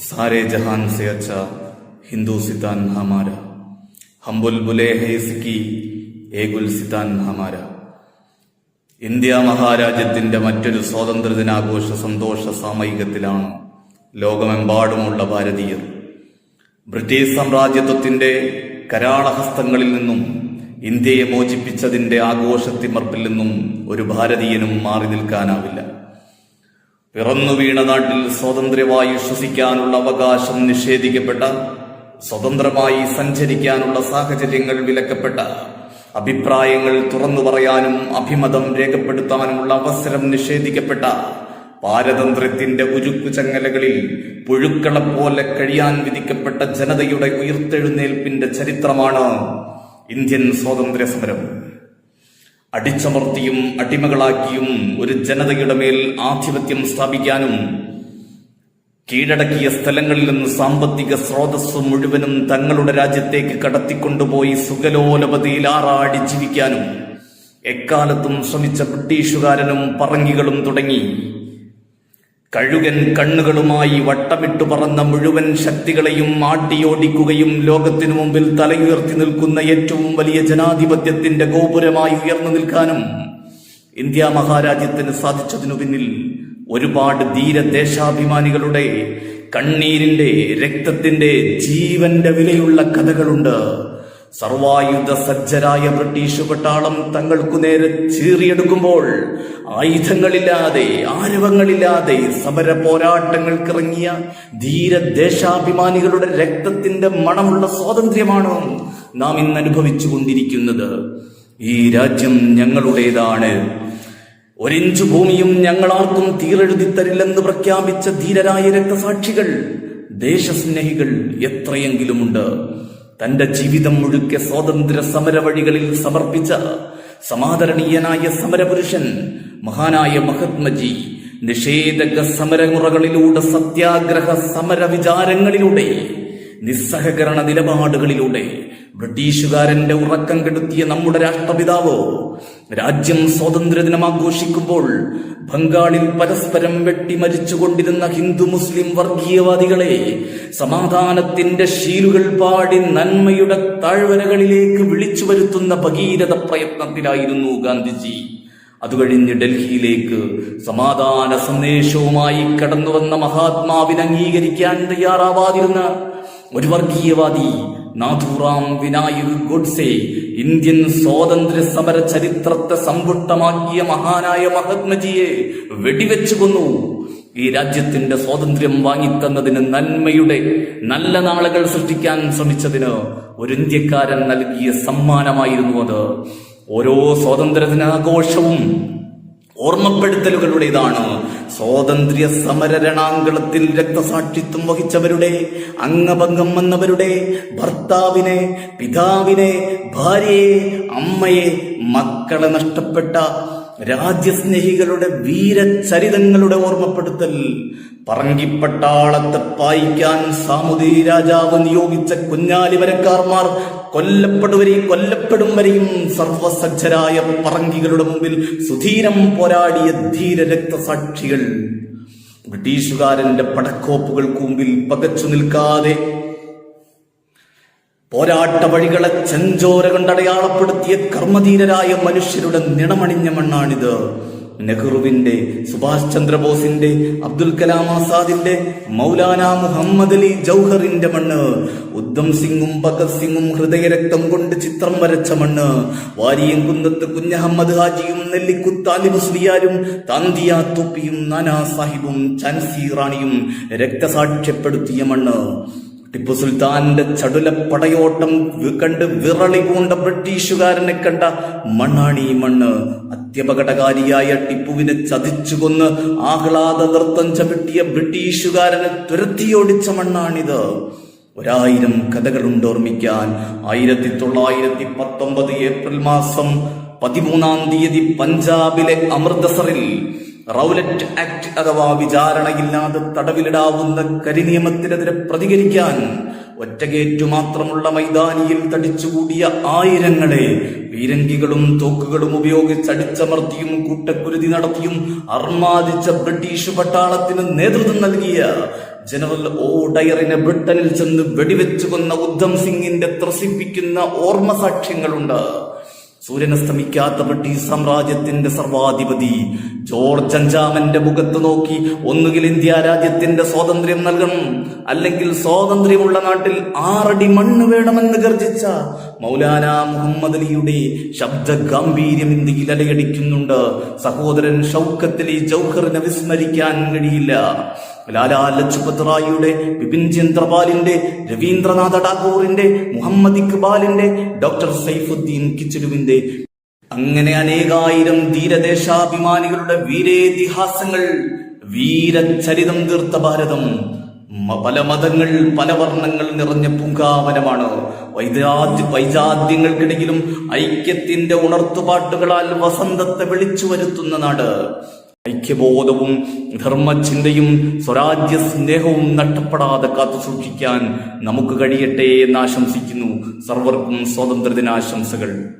सारे जहान से अच्छा हिंदुस्तान हमारा हम बुलबुले है इसकी ഏ ഗുൽസിത്താൻ ഹമാര ഇന്ത്യ മഹാരാജ്യത്തിന്റെ മറ്റൊരു സ്വാതന്ത്ര്യദിനാഘോഷ സന്തോഷ സാമയികത്തിലാണ് ലോകമെമ്പാടുമുള്ള ഭാരതീയർ ബ്രിട്ടീഷ് സാമ്രാജ്യത്വത്തിന്റെ കരാളഹസ്തങ്ങളിൽ നിന്നും ഇന്ത്യയെ മോചിപ്പിച്ചതിന്റെ ആഘോഷത്തിമർപ്പിൽ നിന്നും ഒരു ഭാരതീയനും മാറി നിൽക്കാനാവില്ല പിറന്നു വീണ നാട്ടിൽ സ്വതന്ത്രമായി ശ്വസിക്കാനുള്ള അവകാശം നിഷേധിക്കപ്പെട്ട സ്വതന്ത്രമായി സഞ്ചരിക്കാനുള്ള സാഹചര്യങ്ങൾ വിലക്കപ്പെട്ട അഭിപ്രായങ്ങൾ തുറന്നു പറയാനും അഭിമതം രേഖപ്പെടുത്താനുമുള്ള അവസരം നിഷേധിക്കപ്പെട്ട പാരതന്ത്ര്യത്തിന്റെ ഉരുക്കു ചങ്ങലകളിൽ പുഴുക്കളെ പോലെ കഴിയാൻ വിധിക്കപ്പെട്ട ജനതയുടെ ഉയർത്തെഴുന്നേൽപ്പിന്റെ ചരിത്രമാണ് ഇന്ത്യൻ സ്വാതന്ത്ര്യ സമരം അടിച്ചമർത്തിയും അടിമകളാക്കിയും ഒരു ജനതയുടെ മേൽ ആധിപത്യം സ്ഥാപിക്കാനും കീഴടക്കിയ സ്ഥലങ്ങളിൽ നിന്ന് സാമ്പത്തിക സ്രോതസ് മുഴുവനും തങ്ങളുടെ രാജ്യത്തേക്ക് കടത്തിക്കൊണ്ടുപോയി സുഗലോലപതിയിൽ ആറാടി ജീവിക്കാനും എക്കാലത്തും ശ്രമിച്ച ബ്രിട്ടീഷുകാരനും പറങ്ങികളും തുടങ്ങി. കഴുകൻ കണ്ണുകളുമായി വട്ടമിട്ടു പറന്ന മുഴുവൻ ശക്തികളെയും ആട്ടിയോടിക്കുകയും ലോകത്തിനു മുമ്പിൽ തലയുയർത്തി നിൽക്കുന്ന ഏറ്റവും വലിയ ജനാധിപത്യത്തിന്റെ ഗോപുരമായി ഉയർന്നു നിൽക്കാനും ഇന്ത്യ മഹാരാജ്യത്തിന് സാധിച്ചതിനു പിന്നിൽ ഒരുപാട് ധീരദേശാഭിമാനികളുടെ കണ്ണീരിന്റെ രക്തത്തിന്റെ ജീവന്റെ വിലയുള്ള കഥകളുണ്ട്. സർവായുധ സജ്ജരായ ബ്രിട്ടീഷ് പട്ടാളം തങ്ങൾക്കു നേരെ ചീറിയെടുക്കുമ്പോൾ ആയുധങ്ങളില്ലാതെ ആരവങ്ങളില്ലാതെ സമര പോരാട്ടങ്ങൾക്കിറങ്ങിയ ധീരദേശാഭിമാനികളുടെ രക്തത്തിന്റെ മണമുള്ള സ്വാതന്ത്ര്യമാണ് നാം ഇന്ന് അനുഭവിച്ചു കൊണ്ടിരിക്കുന്നത്. ഈ രാജ്യം ഞങ്ങളുടേതാണ്. ഒരിഞ്ചു ഭൂമിയും ഞങ്ങളാർക്കും തീരെഴുതി തരില്ലെന്ന് പ്രഖ്യാപിച്ച ധീരരായ രക്തസാക്ഷികൾ ദേശസ്നേഹികൾ എത്രയെങ്കിലുമുണ്ട്. തന്റെ ജീവിതം മുഴുക്കെ സ്വാതന്ത്ര്യ സമര വഴികളിൽ സമർപ്പിച്ച സമാദരണീയനായ സമരപുരുഷൻ മഹാനായ മഹാത്മജി നിഷേധക സമരമുറകളിലൂടെ സത്യാഗ്രഹ സമര വിചാരങ്ങളിലൂടെ നിസ്സഹകരണ നിലപാടുകളിലൂടെ ബ്രിട്ടീഷുകാരന്റെ ഉറക്കം കെടുത്തിയ നമ്മുടെ രാഷ്ട്രപിതാവ് രാജ്യം സ്വാതന്ത്ര്യ ദിനം ആഘോഷിക്കുമ്പോൾ ബംഗാളിൽ പരസ്പരം വെട്ടി മരിച്ചുകൊണ്ടിരുന്ന ഹിന്ദു മുസ്ലിം വർഗീയവാദികളെ സമാധാനത്തിന്റെ ശീലുകൾ പാടി നന്മയുടെ താഴ്വരകളിലേക്ക് വിളിച്ചു വരുത്തുന്ന ഭഗീരഥ പ്രയത്നത്തിലായിരുന്നു ഗാന്ധിജി. അതുകഴിഞ്ഞ് ഡൽഹിയിലേക്ക് സമാധാന സന്ദേശവുമായി കടന്നുവന്ന മഹാത്മാവിനെ അംഗീകരിക്കാൻ തയ്യാറാവാതിരുന്ന ഒരു വർഗീയവാദി നാഥുറാം വിനായക് ഗോഡ്സെ ഇന്ത്യൻ സ്വാതന്ത്ര്യ സമര ചരിത്രത്തെ സമ്പുഷ്ടമാക്കിയ മഹാനായ മഹാത്മജിയെ വെടിവെച്ചു കൊന്നു. ഈ രാജ്യത്തിന്റെ സ്വാതന്ത്ര്യം വാങ്ങിത്തന്നതിന് നന്മയുടെ നല്ല നാളുകൾ സൃഷ്ടിക്കാൻ ശ്രമിച്ചതിന് ഒരു ഇന്ത്യക്കാരൻ നൽകിയ സമ്മാനമായിരുന്നു അത്. ഓരോ സ്വാതന്ത്ര്യദിനാഘോഷവും ഓർമ്മപ്പെടുത്തലുകളുടേതാണ് സ്വാതന്ത്ര്യ സമര രണാങ്കളത്തിൽ രക്തസാക്ഷിത്വം വഹിച്ചവരുടെ അംഗഭംഗം വന്നവരുടെ ഭർത്താവിനെ പിതാവിനെ ഭാര്യയെ അമ്മയെ മക്കളെ നഷ്ടപ്പെട്ട രാജ്യസ്നേഹികളുടെ വീരചരിതങ്ങളുടെ ഓർമ്മപ്പെടുത്തൽ പറങ്കിപ്പട്ടാളത്തെ പായിക്കാൻ സാമുദി രാജാവ് നിയോഗിച്ച കുഞ്ഞാലി വരക്കാർമാർ കൊല്ലപ്പെടുവരെയും കൊല്ലപ്പെടും വരെയും സർവസജ്ജരായ പറങ്കികളുടെ മുമ്പിൽ സുധീരം പോരാടിയ ധീര രക്തസാക്ഷികൾ. ബ്രിട്ടീഷുകാരന്റെ പടക്കോപ്പുകൾക്ക് മുമ്പിൽ പകച്ചു നിൽക്കാതെ പോരാട്ട വഴികളെ ചെഞ്ചോര കണ്ടടയാളപ്പെടുത്തിയ കർമ്മധീരരായ മനുഷ്യരുടെ നിണമണിഞ്ഞ മണ്ണാണിത്. നെഹ്റുവിന്റെ സുഭാഷ് ചന്ദ്രബോസിന്റെ അബ്ദുൽ കലാം ആസാദിന്റെ മൗലാന മുഹമ്മദ് അലി ജൗഹറിന്റെ മണ്ണ് ഉദ്ധം സിംഗും ഭഗത് സിംഗും ഹൃദയരക്തം കൊണ്ട് ചിത്രം വരച്ച മണ്ണ് വാരിയും കുന്നത്ത് കുഞ്ഞഹമ്മദ് ഹാജിയും നെല്ലിക്കുത്താലി മുസ്ലിയാരും താന്തിയ തൊപ്പിയും നാനാ സാഹിബും ചാൻസി റാണിയും രക്തസാക്ഷ്യപ്പെടുത്തിയ മണ്ണ്. ടിപ്പു സുൽത്താന്റെ ചടുല പടയോട്ടം കണ്ട് വിറളി പൂണ്ട ബ്രിട്ടീഷുകാരനെ കണ്ട മണ്ണാണി മണ്ണ് അത്യപകടകാരിയായ ടിപ്പുവിനെ ചതിച്ചു കൊന്ന് ആഹ്ലാദ നൃത്തം ചവിട്ടിയ ബ്രിട്ടീഷുകാരനെ തുരത്തിയോടിച്ച മണ്ണാണിത്. ഒരായിരം കഥകളുണ്ട് ഓർമ്മിക്കാൻ. ആയിരത്തി തൊള്ളായിരത്തി പത്തൊമ്പത് ഏപ്രിൽ മാസം പതിമൂന്നാം തീയതി പഞ്ചാബിലെ അമൃതസറിൽ റൗലറ്റ് ആക്ട് അഥവാ വിചാരണയില്ലാതെ തടവിലിടാവുന്ന കരിനിയമത്തിനെതിരെ പ്രതികരിക്കാൻ ഒറ്റകേറ്റു മാത്രമുള്ള മൈതാനിയിൽ തടിച്ചുകൂടിയ ആയിരങ്ങളെ പീരങ്കികളും തോക്കുകളും ഉപയോഗിച്ച് അടിച്ചമർത്തിയും കൂട്ടക്കുരുതി നടത്തിയും അർമാദിച്ച ബ്രിട്ടീഷ് പട്ടാളത്തിന് നേതൃത്വം നൽകിയ ജനറൽ ഓ ഡയറിനെ ബ്രിട്ടനിൽ ചെന്ന് വെടിവെച്ചു കൊന്ന ഉദ്ധം സിംഗിന്റെ ത്രസിപ്പിക്കുന്ന ഓർമ്മ സാക്ഷ്യങ്ങളുണ്ട് സൂര്യനസ്തമിക്കാത്ത ബ്രിട്ടീഷ് സാമ്രാജ്യത്തിന്റെ സർവാധിപതി. ജോർജ് അഞ്ചാമന്റെ മുഖത്ത് നോക്കി ഒന്നുകിൽ ഇന്ത്യ രാജ്യത്തിന്റെ സ്വാതന്ത്ര്യം നൽകണം. അല്ലെങ്കിൽ സ്വാതന്ത്ര്യമുള്ള നാട്ടിൽ ആറടി മണ്ണ് വേണമെന്ന് ഗർജിച്ച മൗലാന മുഹമ്മദ് അലിയുടെ ശബ്ദ ഗാംഭീര്യം ഇന്ത്യയിൽ അലയടിക്കുന്നുണ്ട്. സഹോദരൻ ഷൗക്കത്തിലെ ജൗഹറിനെ വിസ്മരിക്കാൻ കഴിയില്ല. ലാലാ ലജ്പത് റായിയുടെ ബിപിൻ ചന്ദ്രപാലിന്റെ രവീന്ദ്രനാഥ ടാഗോറിന്റെ മുഹമ്മദ് ഇക്ബാലിന്റെ ഡോക്ടർ സൈഫുദ്ദീൻ കിച്ചലുവിന്റെ. അങ്ങനെ അനേകായിരം ധീരദേശാഭിമാനികളുടെ വീരേതിഹാസങ്ങൾ വീരചരിതം തീർത്ത ഭാരതം പല മതങ്ങൾ പല വർണങ്ങൾ നിറഞ്ഞ പൂങ്കാവനമാണ്. വൈദ്യാദ്യ വൈജാദ്യങ്ങൾക്കിടയിലും ഐക്യത്തിന്റെ ഉണർത്തുപാട്ടുകളാൽ വസന്തത്തെ വിളിച്ചു വരുത്തുന്ന നാട്. ഐക്യബോധവും ധർമ്മചിന്തയും സ്വരാജ്യ സ്നേഹവും നഷ്ടപ്പെടാതെ കാത്തു സൂക്ഷിക്കാൻ നമുക്ക് കഴിയട്ടെ എന്ന് ആശംസിക്കുന്നു. സർവർക്കും സ്വാതന്ത്ര്യദിനാശംസകൾ.